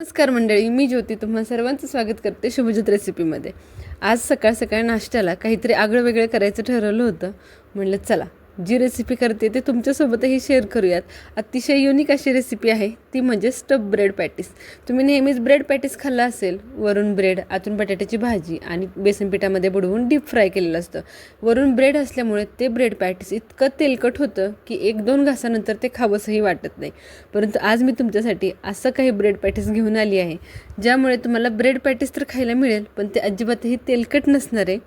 नमस्कार मंडळी मी ज्योती तुम्हा सर्वांचं स्वागत करते शुभजित रेसिपीमध्ये. आज सकाळ सकाळ नाश्त्याला काहीतरी आगळं वेगळं करायचं ठरवलं होतं. म्हणलं चला जी रेसिपी करते ते तुमच्यासोबतही शेअर करूयात. अतिशय युनिक अशी रेसिपी आहे. ती म्हणजे स्टफ ब्रेड पॅटीस तुम्ही नेहमीच ब्रेड पॅटीस खाल्ला असेल वरून ब्रेड आतून बटाट्याची भाजी आणि बेसन पिठामध्ये बुडवून डीप फ्राय केलेलं असतं. वरून ब्रेड असल्यामुळे ते ब्रेड पॅटीस इतकं तेलकट होतं की एक दोन घासानंतर ते खावंसंही वाटत नाही. परंतु आज मी तुमच्यासाठी असं काही ब्रेड पॅटीस घेऊन आली आहे ज्यामुळे तुम्हाला ब्रेड पॅटीस तर खायला मिळेल पण ते अजिबातही तेलकट नसणार आहे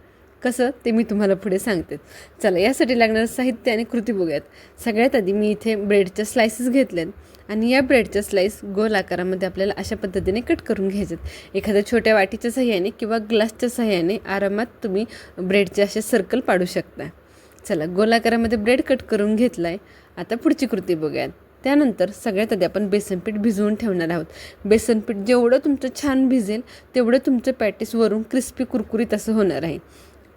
कसं? ते मी तुम्हाला पुढे सांगते. चला यासाठी लागणारं साहित्य आणि कृती बघूयात. सगळ्यात आधी मी इथे ब्रेडच्या स्लायसेस घेतल्यात आणि या ब्रेडच्या स्लाईस गोल आकारामध्ये आपल्याला अशा पद्धतीने कट करून घ्यायचेत. एखाद्या छोट्या वाटीच्या सहाय्याने किंवा ग्लासच्या सहाय्याने आरामात तुम्ही ब्रेडचे असे सर्कल पाडू शकता. चला गोल आकारामध्ये ब्रेड कट करून घेतला आहे आता पुढची कृती बघूयात. त्यानंतर सगळ्यात आधी आपण बेसनपीठ भिजवून ठेवणार आहोत. बेसनपीठ जेवढं तुमचं छान भिजेल तेवढं तुमचं पॅटीस वरून क्रिस्पी कुरकुरीत असं होणार आहे.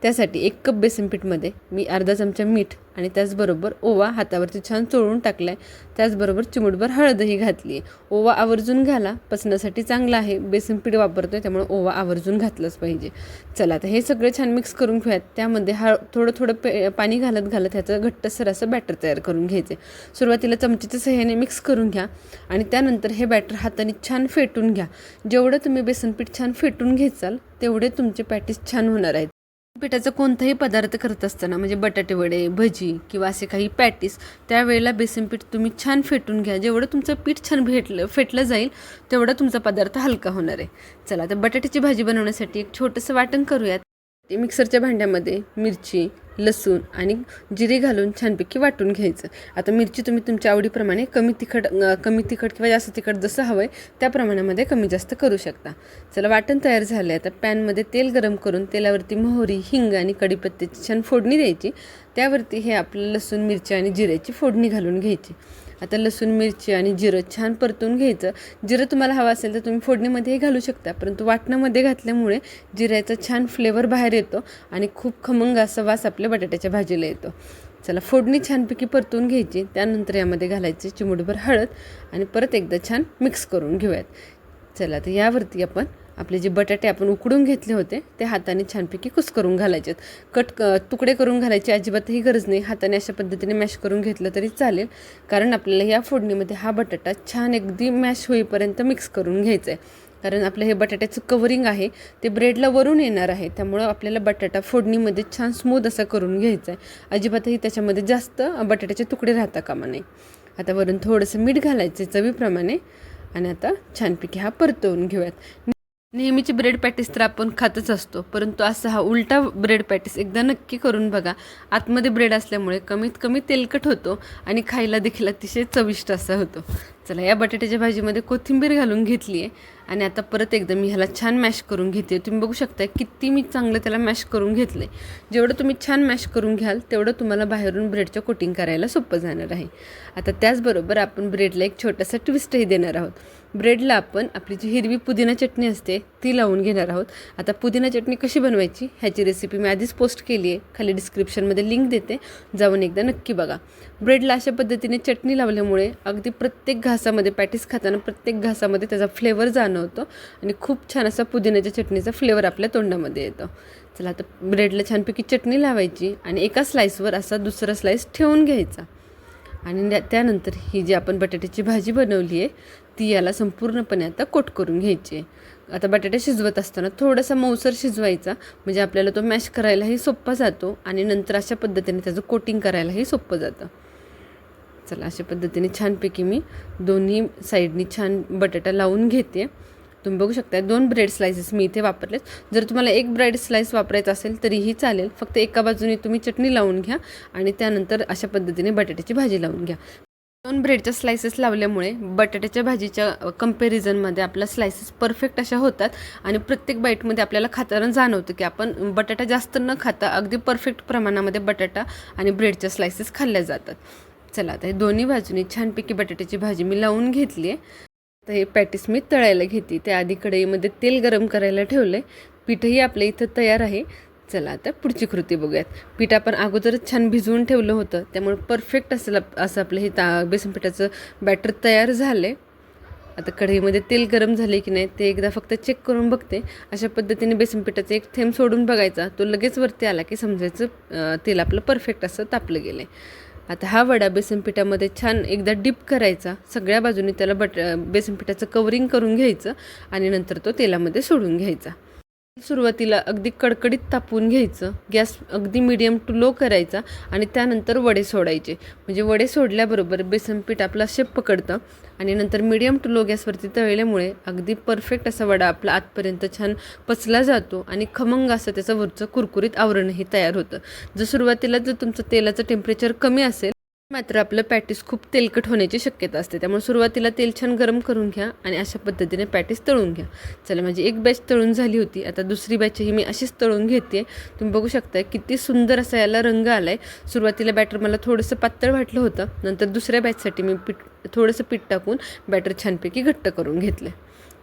त्यासाठी एक कप बेसनपीठमध्ये मी अर्धा चमचा मीठ आणि त्याचबरोबर ओवा हातावरती छान चोळून टाकला आहे त्याचबरोबर चिमूटभर हळदही घातली आहे ओवा आवर्जून घाला. पचण्यासाठी चांगला आहे. बेसनपीठ वापरतो आहे त्यामुळे ओवा आवर्जून घातलंच पाहिजे. चला आता हे सगळे छान मिक्स करून घेऊयात. त्यामध्ये हळ थोडं थोडं पे पाणी घालत घालत ह्याचं घट्टसर असं बॅटर तयार करून घ्यायचे सुरुवातीला चमच्याच्या सहाय्याने मिक्स करून घ्या आणि त्यानंतर हे बॅटर हाताने छान फेटून घ्या. जेवढं तुम्ही बेसनपीठ छान फेटून घेचाल तेवढे तुमचे पॅटीस छान होणार आहेत. पिठाचा कोणताही पदार्थ करत असताना म्हणजे बटाटे वडे भजी किंवा असे काही पॅटीस त्यावेळेला बेसन पीठ तुम्ही छान फेटून घ्या. जेवढं तुमचं पीठ छान भेटलं फेटलं जाईल तेवढा तुमचा पदार्थ हलका होणार आहे. चला तर बटाट्याची भाजी बनवण्यासाठी एक छोटंसं वाटण करूयात. मिक्सरच्या भांड्यामध्ये मिरची लसूण आणि जिरे घालून छानपैकी वाटून घ्यायचं. आता मिरची तुम्ही तुमच्या आवडीप्रमाणे कमी तिखट कमी तिखट किंवा जास्त तिखट जसं हवं आहे त्या प्रमाणामध्ये कमी जास्त करू शकता. चला वाटण तयार झालं आहे आता पॅनमध्ये तेल गरम करून तेलावरती मोहरी हिंग आणि कढीपत्त्याची छान फोडणी द्यायची. त्यावरती हे आपलं लसूण मिरची आणि जिऱ्याची फोडणी घालून घ्यायची. आता लसूण मिरची आणि जिरं छान परतून घ्यायचं. जिरं तुम्हाला हवं असेल तर तुम्ही फोडणीमध्येही घालू शकता परंतु वाटणामध्ये घातल्यामुळे जिऱ्याचा छान फ्लेवर बाहेर येतो आणि खूप खमंग असा वास आपल्या बटाट्याच्या भाजीला येतो. चला फोडणी छानपैकी परतून घ्यायची त्यानंतर यामध्ये घालायची चिमुटभर हळद आणि परत एकदा छान मिक्स करून घेऊयात. चला तर यावरती आपण आपले जे बटाटे आपण उकडून घेतले होते ते हाताने छानपैकी कुस्करून घालायचे कट क तुकडे करून घालायची अजिबातही गरज नाही. हाताने अशा पद्धतीने मॅश करून घेतलं तरी चालेल. कारण आपल्याला या फोडणीमध्ये हा बटाटा छान अगदी मॅश होईपर्यंत मिक्स करून घ्यायचा आहे कारण आपलं हे बटाट्याचं कवरिंग आहे ते ब्रेडला वरून येणार आहे. त्यामुळं आपल्याला बटाटा फोडणीमध्ये छान स्मूथ असा करून घ्यायचा आहे अजिबातही त्याच्यामध्ये जास्त बटाट्याचे तुकडे राहता कामा नाही आता वरून थोडंसं मीठ घालायचं चवीप्रमाणे. आणि आता छानपैकी हा परतवून घेऊयात. नेहमीची ब्रेड पॅटीस तर आपण खातच असतो. परंतु असा हा उलटा ब्रेड पॅटीस एकदा नक्की करून बघा. आतमध्ये ब्रेड असल्यामुळे कमीत कमी तेलकट होतो आणि खायला देखील अतिशय चविष्ट असा होतो. चला या बटाट्याच्या भाजीमध्ये कोथिंबीर घालून घेतली आहे आणि आता परत एकदा मी ह्याला छान मॅश करून घेते. तुम्ही बघू शकता किती मी चांगलं त्याला मॅश करून घेतलं आहे जेवढं तुम्ही छान मॅश करून घ्याल तेवढं तुम्हाला बाहेरून ब्रेडचं कोटिंग करायला सोपं जाणार आहे. आता त्याचबरोबर आपण ब्रेडला एक छोटासा ट्विस्टही देणार आहोत. ब्रेडला आपण आपली जी हिरवी पुदिना चटणी असते ती लावून घेणार आहोत. आता पुदिना चटणी कशी बनवायची ह्याची रेसिपी मी आधीच पोस्ट केली आहे. खाली डिस्क्रिप्शनमध्ये लिंक देते. जाऊन एकदा नक्की बघा. ब्रेडला अशा पद्धतीने चटणी लावल्यामुळे अगदी प्रत्येक घासामध्ये पॅटीस खाताना प्रत्येक घासामध्ये त्याचा फ्लेवर जाणवतो आणि खूप छान असा पुदिन्याच्या चटणीचा फ्लेवर आपल्या तोंडामध्ये येतो. चला आता ब्रेडला छानपैकी चटणी लावायची आणि एका स्लाईसवर असा दुसरा स्लाईस ठेवून घ्यायचा. आणि त्यानंतर ही जी आपण बटाट्याची भाजी बनवली आहे ती याला संपूर्णपणे आता कोट करून घ्यायची आहे. आता बटाटे शिजवत असताना थोडासा मऊसर शिजवायचा म्हणजे आपल्याला तो मॅश करायलाही सोप्पा जातो आणि नंतर अशा पद्धतीने त्याचं कोटिंग करायलाही सोपं जातं. चला अशा पद्धतीने छानपैकी मी दोन्ही साईडनी छान बटाटा लावून घेते. तुम्ही बघू शकता दोन ब्रेड स्लायसेस मी इथे वापरलेत. जर तुम्हाला एक ब्रेड स्लाइस वापरायचा असेल तरीही चालेल. फक्त एका बाजूने तुम्ही चटणी लावून घ्या आणि त्यानंतर अशा पद्धतीने बटाट्याची भाजी लावून घ्या. दोन ब्रेडच्या स्लायसेस लावल्यामुळे बटाट्याच्या भाजीच्या कम्पॅरिझनमध्ये आपल्या स्लायसेस परफेक्ट अशा होतात आणि प्रत्येक बाईटमध्ये आपल्याला खाताना जाणवतं की आपण बटाटा जास्त न खाता अगदी परफेक्ट प्रमाणामध्ये बटाटा आणि ब्रेडच्या स्लायसेस खाल्ल्या जातात. चला आता हे दोन्ही बाजूनी छानपैकी बटाट्याची भाजी मी लावून घेतली आहे तर हे पॅटीस मी तळायला घेते. त्या आधी कढईमध्ये तेल गरम करायला ठेवलं आहे पीठही आपल्या इथं तयार आहे. चला आता पुढची कृती बघूयात. पीठ आपण अगोदरच छान भिजवून ठेवलं होतं. त्यामुळे परफेक्ट असं असं आपलं हे ता बेसन पिठाचं बॅटर तयार झालं आहे आता कढईमध्ये तेल गरम झाले की नाही ते एकदा फक्त चेक करून बघते. अशा पद्धतीने बेसन पिठाचा एक थेंब सोडून बघायचा. तो लगेच वरती आला की समजायचं तेल आपलं परफेक्ट असं तापलं गेलं आहे आता हा वडा बेसन पिठामध्ये छान एकदा डिप करायचा. सगळ्या बाजूने त्याला बट बेसन पिठाचं कवरिंग करून घ्यायचं आणि नंतर तो तेलामध्ये सोडून घ्यायचा. सुरुवातीला अगदी कडकडीत तापवून घ्यायचं गॅस अगदी मिडियम टू लो करायचा आणि त्यानंतर वडे सोडायचे. म्हणजे वडे सोडल्याबरोबर बेसन पीठ आपला शेप पकडतं आणि नंतर मिडियम टू लो गॅसवरती तळल्यामुळे अगदी परफेक्ट असा वडा आपला आतपर्यंत छान पचला जातो आणि खमंग असं त्याचं वरचं कुरकुरीत आवरणही तयार होतं. जर सुरुवातीला जर तुमचं तेलाचं टेम्परेचर कमी असेल मात्र आपलं पॅटीस खूप तेलकट होण्याची शक्यता असते. त्यामुळे सुरुवातीला तेल छान गरम करून घ्या आणि अशा पद्धतीने पॅटीस तळून घ्या. चला माझी एक बॅच तळून झाली होती. आता दुसरी बॅचही मी अशीच तळून घेते. तुम्ही बघू शकता किती सुंदर असा याला रंग आला आहे सुरुवातीला बॅटर मला थोडंसं पातळ वाटलं होतं. नंतर दुसऱ्या बॅचसाठी मी पीठ थोडंसं पीठ टाकून बॅटर छानपैकी घट्ट करून घेतलं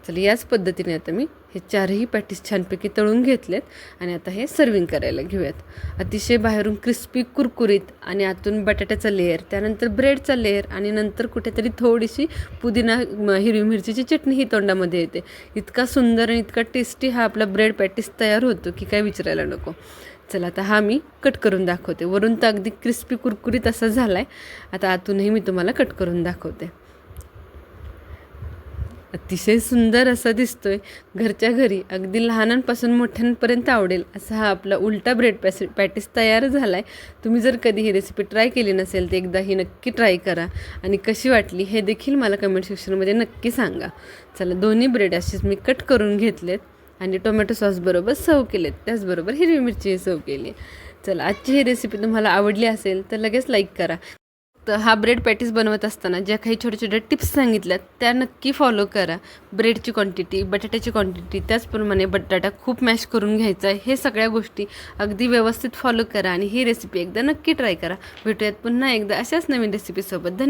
चला याच पद्धतीने आता मी हे चारही पॅटीस छानपैकी तळून घेतलेत आणि आता हे सर्विंग करायला घेऊयात. अतिशय बाहेरून क्रिस्पी कुरकुरीत आणि आतून बटाट्याचा लेअर त्यानंतर ब्रेडचा लेअर आणि नंतर कुठेतरी थोडीशी पुदिना हिरवी मिरचीची चटणीही तोंडामध्ये येते. इतका सुंदर आणि इतका टेस्टी हा आपला ब्रेड पॅटीस तयार होतो की काय विचारायला नको. चला आता हा मी कट करून दाखवते. वरून तर अगदी क्रिस्पी कुरकुरीत असा झाला आहे आता आतूनही मी तुम्हाला कट करून दाखवते. अतिशय सुंदर असा दिसतोय. घरच्या घरी अगदी लहानांपासून मोठ्यांपर्यंत आवडेल असा हा आपला उलटा ब्रेड पॅस पॅटीस तयार झाला आहे तुम्ही जर कधी ही रेसिपी ट्राय केली नसेल तर एकदा ही नक्की ट्राय करा. आणि कशी वाटली हे देखील मला कमेंट सेक्शनमध्ये नक्की सांगा. चला दोन्ही ब्रेड असेच मी कट करून घेतलेत आणि टोमॅटो सॉसबरोबर सर्व केलेत. त्याचबरोबर हिरवी मिरची सर्व केली. चला आजची ही रेसिपी तुम्हाला आवडली असेल तर लगेच लाईक करा. तर हा ब्रेड पॅटीस बनवत असताना ज्या काही छोट्या छोट्या टिप्स सांगितल्यात त्या नक्की फॉलो करा. ब्रेडची क्वांटिटी बटाट्याची क्वांटिटी त्याचप्रमाणे बटाटा खूप मॅश करून घ्यायचा आहे. हे सगळ्या गोष्टी अगदी व्यवस्थित फॉलो करा आणि ही रेसिपी एकदा नक्की ट्राय करा. भेटूयात पुन्हा एकदा अशाच नवीन रेसिपीसोबत धन्यवाद.